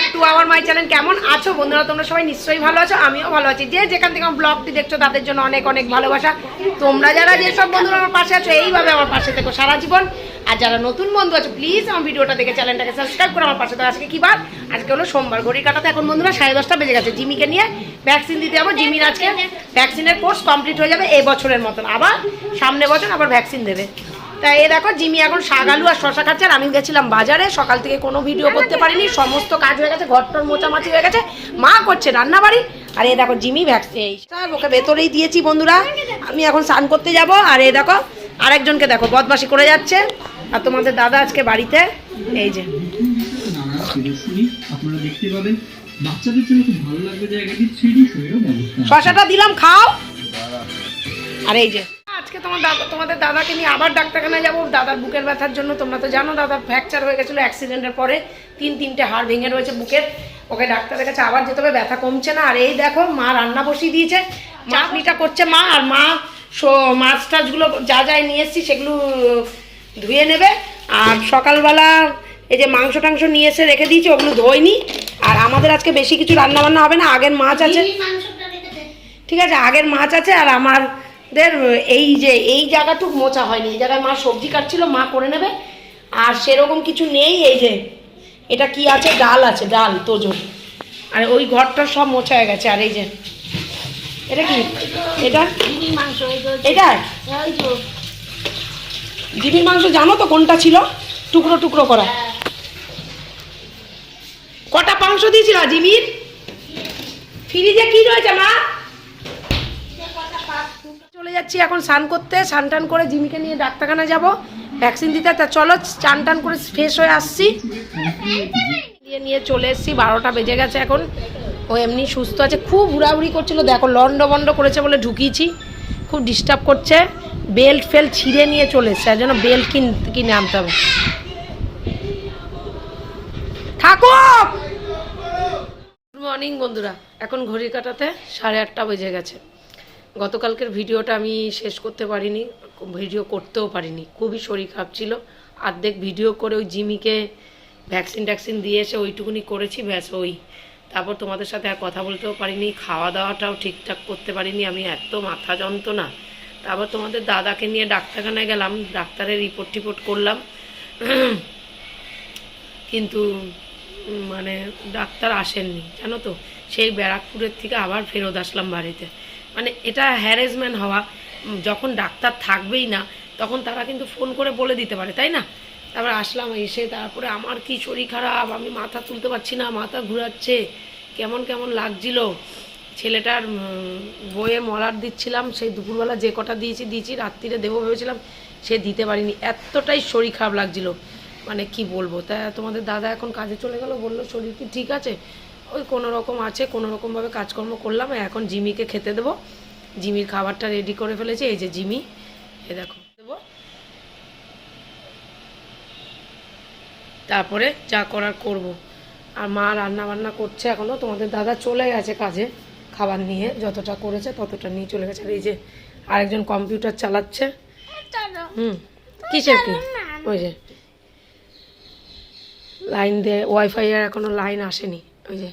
Back to our my channel কেমন আছো? বন্ধুরা, তোমরা সবাই নিশ্চয়ই ভালো আছো, আমিও ভালো আছি। যে যেখান থেকে আমার ব্লগটি দেখছ, তাদের জন্য অনেক অনেক ভালোবাসা। তোমরা যারা যেসব বন্ধুরা আমার পাশে আছো, এইভাবে আমার পাশে থেকো সারা জীবন। আর যারা নতুন বন্ধু আছো প্লিজ আমার ভিডিওটা দেখে চ্যানেলটাকে সাবস্ক্রাইব করে আমার পাশে তো আজকে কী বার? আজকে হলো সোমবার, ঘড়ির কাটাতে। এখন বন্ধুরা, সাড়ে দশটা বেজে গেছে। জিমিকে নিয়ে ভ্যাকসিন দিতে যাব। জিমির আজকে ভ্যাকসিনের কোর্স কমপ্লিট হয়ে যাবে এই বছরের মতন। আবার সামনে বছর আবার ভ্যাকসিন দেবে। তাই এ দেখো জিমি এখন শাগালু আর শশা খাচ্ছে আর আমি গেছিলাম বাজারে। সকাল থেকে কোনো ভিডিও করতে পারিনি সমস্ত কাজ হয়ে গেছে ঘরটর মোচামাচি হয়ে গেছে। মা করছে রান্না বাড়ি আর এই দেখো জিমি ভ্যাকসিন ওকে ভেতরেই দিয়েছি বন্ধুরা। আমি এখন স্নান করতে যাব। আর এ দেখো আরেকজনকে দেখো বদমাসি করে যাচ্ছে। আর তোমাদের দাদা আজকে বাড়িতে এই যে। আপনারা দেখতে পাবেন বাচ্চাদের জন্য খুব ভালো লাগবে জায়গাটি থ্রি শোয়েরও ব্যবস্থা শশাটা দিলাম খাও। আর এই যে। আজকে তোমার দাদা তোমাদের দাদাকে নিয়ে আবার ডাক্তারখানায় যাব। দাদার বুকের ব্যথার জন্য তোমরা তো জানো দাদা ফ্র্যাকচার হয়ে গেছিল অ্যাক্সিডেন্টের পরে। তিন তিনটে হাড় ভেঙে রয়েছে বুকের। ওকে ডাক্তারের কাছে আবার যেতে হবে ব্যথা কমছে না। আর এই দেখো মা রান্না বসিয়ে দিয়েছে। চাটনিটা করছে মা আর মা সো- মাছ টাছগুলো যা যা নিয়ে এসেছি সেগুলো ধুয়ে নেবে। আর সকালবেলা এই যে মাংস টাংস নিয়ে এসে রেখে দিয়েছি ওগুলো ধোয়নি। আর আমাদের আজকে বেশি কিছু রান্না বান্না হবে না। আগের মাছ আছে। ঠিক আছে আগের মাছ আছে আর আমাদের এই যে, এই জায়গাটুক মোচা হয়নি। এই জায়গায় মা সবজি কাটছিল, মা করে নেবে। আর সেরকম কিছু নেই, এই যে, এটা কি আছে? ডাল আছে, ডাল তোজন আর ওই ঘরটা সব মোছা হয়ে গেছে, আর এই যে, এটা কি? এটা? এটা? জিবির মাংস জানো তো কোনটা ছিল? টুকরো টুকরো করা। কটা মাংস দিয়েছিল জিমির ফ্রিজে কি রয়েছে মা? চলে যাচ্ছি, এখন স্নান করতে। স্নান টান করে জিমিকে নিয়ে ডাক্তারখানা যাব। ভ্যাকসিন দিতে। তা চলো চান টান করে ফ্রেশ হয়ে আসছি। দিয়ে নিয়ে চলে এসেছি, বারোটা বেজে গেছে এখন। ও এমনি সুস্থ আছে, খুব ঘোরাঘুরি করছিল। দেখো লন্ড বন্ড করেছে বলে ঢুকিয়েছি। খুব ডিস্টার্ব করছে। বেল্ট ফেল ছিঁড়ে নিয়ে চলে এসছে জন্য বেল্ট কিন, কিনে আনতে হবে। ঠাকুর! গুড মর্নিং বন্ধুরা, এখন ঘড়ি কাটাতে সাড়ে আটটা বেজে গেছে। গতকালকের ভিডিওটা আমি শেষ করতে পারিনি, ভিডিও করতেও পারিনি। খুবই শরীর খারাপ ছিল। অর্ধেক ভিডিও করে ওই জিমিকে ভ্যাকসিন ট্যাকসিন দিয়ে এসে ওইটুকুনি করেছি, ব্যাস ওই। তারপর তোমাদের সাথে আর কথা বলতেও পারিনি খাওয়া দাওয়াটাও ঠিকঠাক করতে পারিনি, আমি এত মাথা যন্ত্রণা। তারপর তোমাদের দাদাকে নিয়ে ডাক্তারখানায় গেলাম, ডাক্তারের রিপোর্ট টিপোর্ট করলাম। কিন্তু মানে ডাক্তার আসেননি, জানো তো? সেই ব্যারাকপুরের থেকে আবার ফেরত আসলাম বাড়িতে। মানে এটা হ্যারেসমেন্ট হওয়া যখন ডাক্তার থাকবেই না, তখন তারা কিন্তু ফোন করে বলে দিতে পারে, তাই না? তারপর আসলাম এসে, তারপরে আমার কি শরীর খারাপ, আমি মাথা তুলতে পারছি না, মাথা ঘুরাচ্ছে, কেমন কেমন লাগছিল? ছেলেটার বইয়ে মলার দিচ্ছিলাম সেই দুপুরবেলা যে কটা দিয়েছি দিয়েছি, রাত্রিরে দেবো ভেবেছিলাম, সে দিতে পারিনি, এতটাই শরীর খারাপ লাগছিল। মানে কি বলব? তা তোমাদের দাদা এখন কাজে চলে গেল বলল শরীর কি ঠিক আছে? ওই কোনো রকম আছে কোনো রকমভাবে কাজকর্ম করলাম এখন জিমিকে খেতে দেবো। জিমির খাবারটা রেডি করে ফেলেছে এই যে জিমি। এ দেখো দেবো। তারপরে যা করার করব। আর মা রান্না বান্না করছে এখনও তোমাদের দাদা চলে গেছে কাজে খাবার নিয়ে যতটা করেছে ততটা নিয়ে চলে গেছে। আর এই যে আরেকজন কম্পিউটার চালাচ্ছে। হুম কিসের কি? ওই যে লাইন দিয়ে ওয়াইফাই এর এখনও লাইন আসেনি, ওই যে।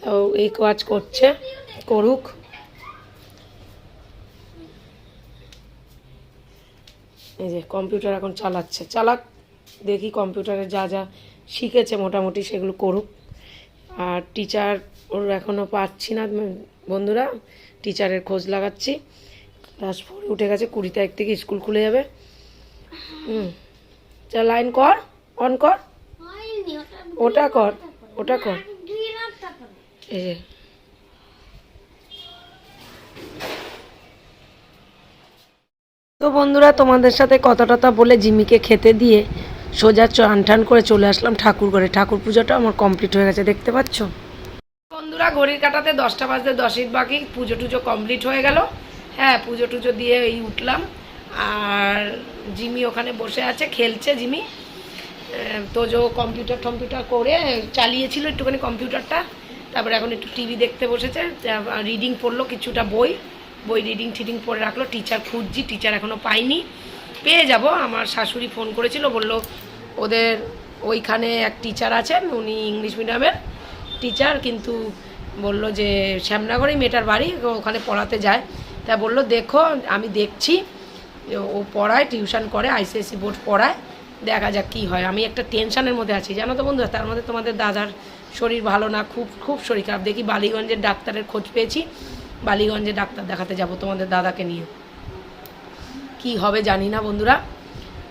তাও এই কাজ করছে, করুক। এই যে কম্পিউটার এখন চালাচ্ছে, চালাক, দেখি কম্পিউটারে যা যা শিখেছে মোটামুটি সেগুলো করুক। আর টিচার ওর এখনও পাচ্ছি না বন্ধুরা টিচারের খোঁজ লাগাচ্ছি। ক্লাস ফোর উঠে গেছে, কুড়ি তারিখ থেকে স্কুল খুলে যাবে। হুম, যা লাইন কর অন কর। ওটা কর ওটা কর। এই তো বন্ধুরা, তোমাদের সাথে কথা টথা বলে জিমিকে খেতে দিয়ে সোজা চান টান করে চলে আসলাম ঠাকুর ঘরে। ঠাকুর পুজোটা আমার কমপ্লিট হয়ে গেছে, দেখতে পাচ্ছ? বন্ধুরা, ঘড়ির কাটাতে দশটা বাজতে দশের বাকি। পুজো টুজো কমপ্লিট হয়ে গেল। হ্যাঁ পুজো টুজো দিয়ে এই উঠলাম। আর জিমি ওখানে বসে আছে, খেলছে জিমি। তোজো কম্পিউটার টম্পিউটার করে চালিয়েছিল একটুখানি কম্পিউটারটা তারপরে এখন একটু টিভি দেখতে বসেছে রিডিং পড়ল, কিছুটা বই বই রিডিং টিডিং পড়ে রাখল টিচার খুঁজছি টিচার এখনও পাইনি। পেয়ে যাব, আমার শাশুড়ি ফোন করেছিল, বলল, ওদের ওইখানে এক টিচার আছেন, উনি ইংলিশ মিডিয়ামের টিচার কিন্তু বলল যে, শ্যামনগরেই মেয়েটার বাড়ি ওখানে পড়াতে যায়। তা বলল, দেখো, আমি দেখছি, ও পড়ায় টিউশন করে আইসিএসসি বোর্ড পড়ায়। দেখা যাক কী হয়। আমি একটা টেনশনের মধ্যে আছি, জানো তো বন্ধুরা? তার মধ্যে তোমাদের দাদার শরীর ভালো না, খুব খুব শরীর খারাপ। দেখি বালিগঞ্জের ডাক্তারের খোঁজ পেয়েছি। বালিগঞ্জে ডাক্তার দেখাতে যাব তোমাদের দাদাকে নিয়ে। কি হবে জানি না বন্ধুরা।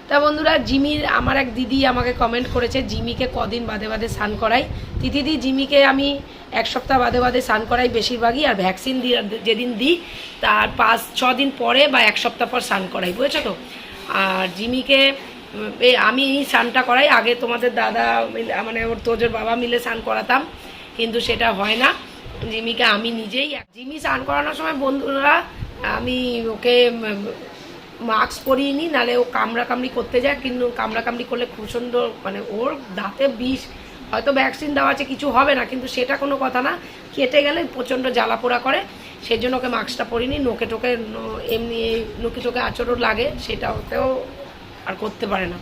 তা বন্ধুরা, জিমির, আমার এক দিদি আমাকে কমেন্ট করেছে, জিমিকে কদিন বাদে বাদে স্নান করাই। দিদি জিমিকে আমি এক সপ্তাহ বাদে বাদে স্নান করাই বেশিরভাগই, আর ভ্যাকসিন যেদিন দিই, তার পাঁচ ছ দিন পরে বা এক সপ্তাহ পর স্নান করাই, বুঝেছ তো? আর জিমিকে আমি স্নানটা করাই। আগে তোমাদের দাদা মানে ওর তোজোর বাবা মিলে স্নান করাতাম, কিন্তু সেটা হয় না। জিমিকে আমি নিজেই জিমি স্নান করানোর সময় বন্ধুরা, আমি ওকে মাস্ক পরিয়ে নিই নাহলে ও কামড়া কামড়ি করতে যায়, কিন্তু কামড়া কামড়ি করলে খুব সুন্দর মানে ওর দাঁতে বিষ, হয়তো ভ্যাকসিন দেওয়া আছে, কিছু হবে না, কিন্তু সেটা কোনো কথা না। কেটে গেলে প্রচণ্ড জ্বালা পোড়া করে সেই জন্য ওকে মাস্কটা পরিনি নোকে টোকে এমনি নোকে টোকে আচরণ লাগে সেটা ওতেও আর করতে পারে না।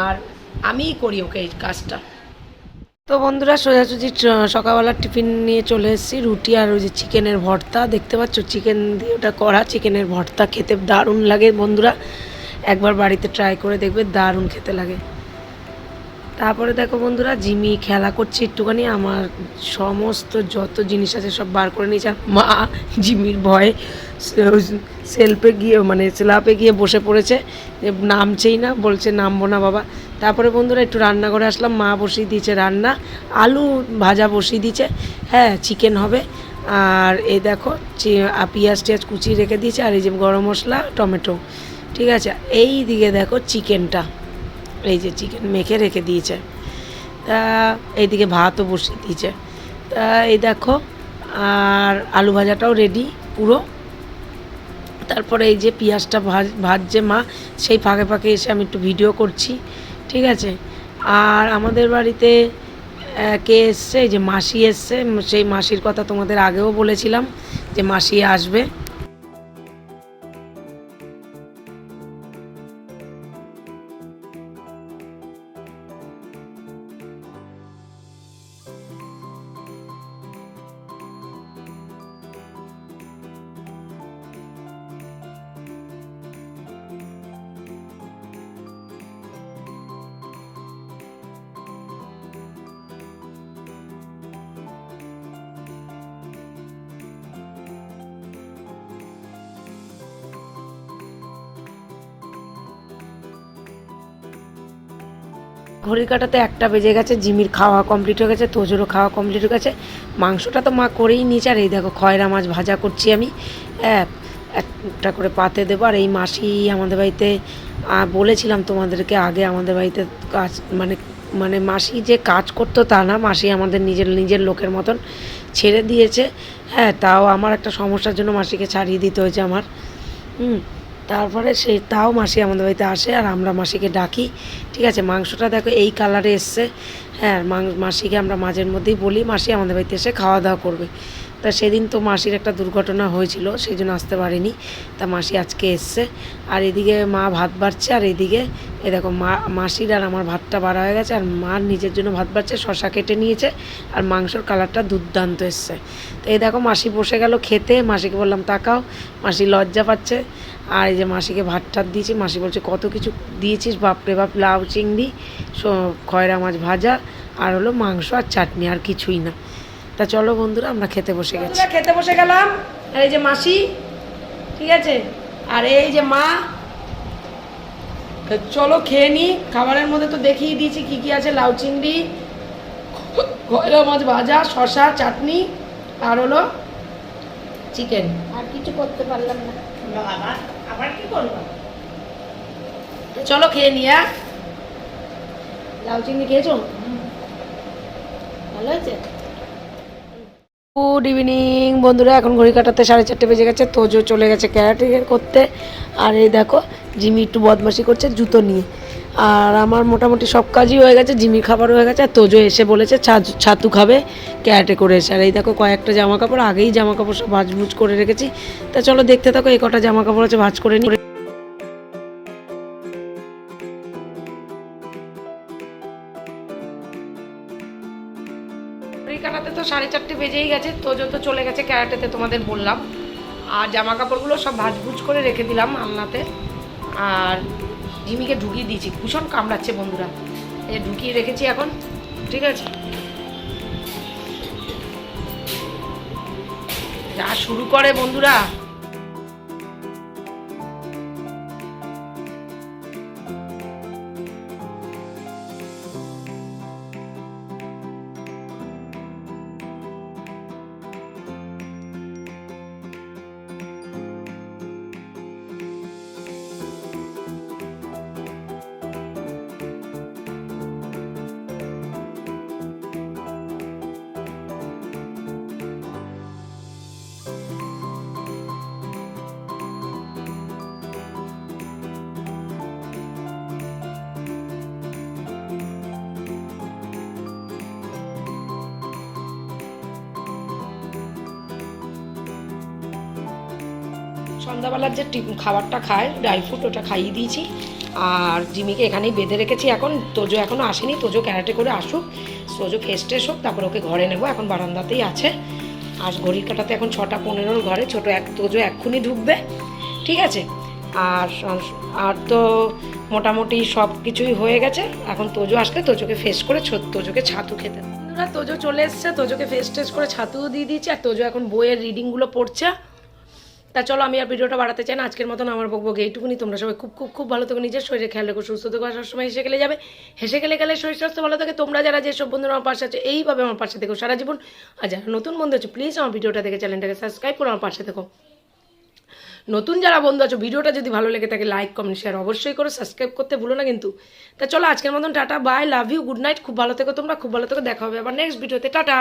আর আমিই করি ওকে এই কাজটা। তো বন্ধুরা, সোজাসুজি সকালবেলার টিফিন নিয়ে চলে এসেছি, রুটি আর ওই যে চিকেনের ভর্তা। দেখতে পাচ্ছ, চিকেন দিয়ে ওটা করা, চিকেনের ভর্তা খেতে দারুণ লাগে বন্ধুরা। একবার বাড়িতে ট্রাই করে দেখবে, দারুণ খেতে লাগে। তারপরে দেখো বন্ধুরা, জিমি খেলা করছে একটুখানি। আমার সমস্ত যত জিনিস আছে সব বার করে নিয়েছে। মা জিমির ভয়ে সেলফে গিয়ে মানে স্ল্যাপে গিয়ে বসে পড়েছে নামছেই না, বলছে নামবো না বাবা। তারপরে বন্ধুরা একটু রান্না করে আসলাম, মা বসিয়ে দিয়েছে রান্না, আলু ভাজা বসিয়ে দিয়েছে হ্যাঁ চিকেন হবে। আর এই দেখো পেঁয়াজ টিয়াজ কুচিয়ে রেখে দিয়েছে, আর এই যে গরম মশলা, টমেটো। ঠিক আছে, এই দিকে দেখো চিকেনটা এই যে চিকেন মেখে রেখে দিয়েছে। তা, এইদিকে ভাতও বসিয়ে দিয়েছে। তা, এই দেখো, আর আলু ভাজাটাও রেডি পুরো। তারপরে এই যে পিঁয়াজটা ভাজ, ভাজছে মা, সেই ফাঁকে ফাঁকে এসে আমি একটু ভিডিও করছি, ঠিক আছে? আর আমাদের বাড়িতে কে এসছে? এই যে মাসি এসছে, সেই মাসির কথা তোমাদের আগেও বলেছিলাম যে মাসি আসবে। ঘড়ির কাটাতে একটা বেজে গেছে, জিমির খাওয়া কমপ্লিট হয়ে গেছে, তোজোরও খাওয়া কমপ্লিট হয়ে গেছে। মাংসটা তো মা করেই নিয়েছে, আর এই দেখো খয়রা মাছ ভাজা করছি আমি। হ্যাঁ একটা করে পাতে দেবো, আর এই মাসি আমাদের বাড়িতে বলেছিলাম তোমাদেরকে আগে আমাদের বাড়িতে কাজ মানে মানে মাসি যে কাজ করতো তা না, মাসি আমাদের নিজের নিজের লোকের মতন ছেড়ে দিয়েছে। হ্যাঁ তাও আমার একটা সমস্যার জন্য মাসিকে ছাড়িয়ে দিতে হয়েছে আমার। হুম তারপরে সে তাও মাসি আমাদের বাড়িতে আসে আর আমরা মাসিকে ডাকি। ঠিক আছে, মাংসটা দেখো এই কালারে এসছে। হ্যাঁ মাসিকে আমরা মাঝের মধ্যেই বলি, মাসি আমাদের বাড়িতে এসে খাওয়া দাওয়া করবে। তা সেদিন তো মাসির একটা দুর্ঘটনা হয়েছিল, সেই জন্য আসতে পারিনি। তা মাসি আজকে এসছে। আর এদিকে মা ভাত বাড়ছে, আর এদিকে এ দেখো মা, মাসির আর আমার ভাতটা বাড়া হয়ে গেছে, আর মা নিজের জন্য ভাত বাড়ছে শশা কেটে নিয়েছে, আর মাংসর কালারটা দুর্দান্ত এসছে। তো এই দেখো মাসি বসে গেল খেতে, মাসিকে বললাম, তাকাও, মাসি লজ্জা পাচ্ছে। আর এই যে মাসিকে ভাত টাত দিয়েছি, মাসি বলছে, কত কিছু দিয়েছিস, বাপরে বাপ, লাউ, চিংড়ি খয়রা মাছ ভাজা, আর হলো মাংস আর চাটনি, আর কিছুই না। তা চলো বন্ধুরা আমরা খেতে বসে গেছি। খেতে বসে গেলাম। আর এই যে মাসি ঠিক আছে? আর এই যে মা চলো খেয়ে নি। খাবারের মধ্যে তো দেখিয়ে দিয়েছি কি কি আছে লাউ চিংড়ি খয়রা মাছ ভাজা শশা চাটনি আর হলো চিকেন। আর কিছু করতে পারলাম না। আবার কি করব? চলো খেয়ে নি হ্যাঁ? লাউ চিংড়ি খেয়েছো? ভালো হয়েছে? গুড ইভিনিং বন্ধুরা, এখন ঘড়ি কাটাতে সাড়ে চারটে বেজে গেছে তোজো চলে গেছে ক্যারাটের করতে। আর এই দেখো, জিমি একটু বদমাশি করছে জুতো নিয়ে। আর আমার মোটামুটি সব কাজই হয়ে গেছে, জিমির খাবার হয়ে গেছে, আর তোজো এসে বলেছে ছাতু খাবে ক্যারাটে করে এসে। আর এই দেখো, কয়েকটা জামা কাপড় আগেই জামা কাপড় সব ভাজভুজ করে রেখেছি। তা চলো দেখতে থাকো, এই কটা জামা কাপড় আছে ভাজ করে নিই বেজেই গেছে তোজো তো চলে গেছে ক্যারাটেতে তোমাদের বললাম। আর জামা কাপড়গুলো সব ভাজভুজ করে রেখে দিলাম আলনাতে। আর জিমিকে ঢুকিয়ে দিয়েছি, ভীষণ কামড়াচ্ছে বন্ধুরা। এই ঢুকিয়ে রেখেছি এখন, ঠিক আছে? যা শুরু করে বন্ধুরা। সন্ধ্যাবেলার যে খাবারটা খায় ড্রাই ফ্রুট ওটা খাইয়ে দিয়েছি। আর জিমিকে এখানেই বেঁধে রেখেছি এখন। তোজো এখনও আসেনি। তোজো ক্যারাটে করে আসুক। তোজো ফেস টেস হোক, তারপর ওকে ঘরে নেব। এখন বারান্দাতেই আছে। আর ঘড়ির কাটাতে এখন ছটা পনেরোর ঘরে। ছোট এক তোজো এক্ষুনি ঢুকবে। ঠিক আছে? আর আর তো মোটামুটি সব কিছুই হয়ে গেছে। এখন তোজো আসলে তোজোকে ফেস করে তোজোকে ছাতু খেতে তোজো চলে এসছে। তোজোকে ফেস টেস করে ছাতুও দিয়ে দিয়েছি। আর তোজো এখন বইয়ের রিডিংগুলো পড়ছে। তা চলো, আমি আর ভিডিওটা বাড়াতে চাই না। আজকের মতন আমার বকবক এইটুকুনি। তোমরা সবাই খুব খুব খুব ভালো থেকো। নিজের শরীরে খেয়াল রেখো, সুস্থ থেকো। সবসময় হেসে গেলে যাবে। হেসে গেলে গেলে শরীর স্বাস্থ্য ভালো থাকে। তোমরা যারা যেসব বন্ধুরা আমার পাশে আছে, এইভাবে আমার পাশে থেকো সারা জীবন। আর যারা নতুন বন্ধু আছে প্লিজ আমার ভিডিওটা দেখে চ্যানেলটাকে সাবস্ক্রাইব করে আমার পাশে থেকো। নতুন যারা বন্ধু আছো, ভিডিওটা যদি ভালো লেগে থাকে লাইক কমেন্ট শেয়ার অবশ্যই করো। সাবস্ক্রাইব করতে ভুলো না কিন্তু। তা চলো, আজকের মতন tata bye love you good night খুব ভালো থেকো তোমরা, খুব ভালো থেকো। দেখা হবে আবার নেক্সট ভিডিওতে টাটা!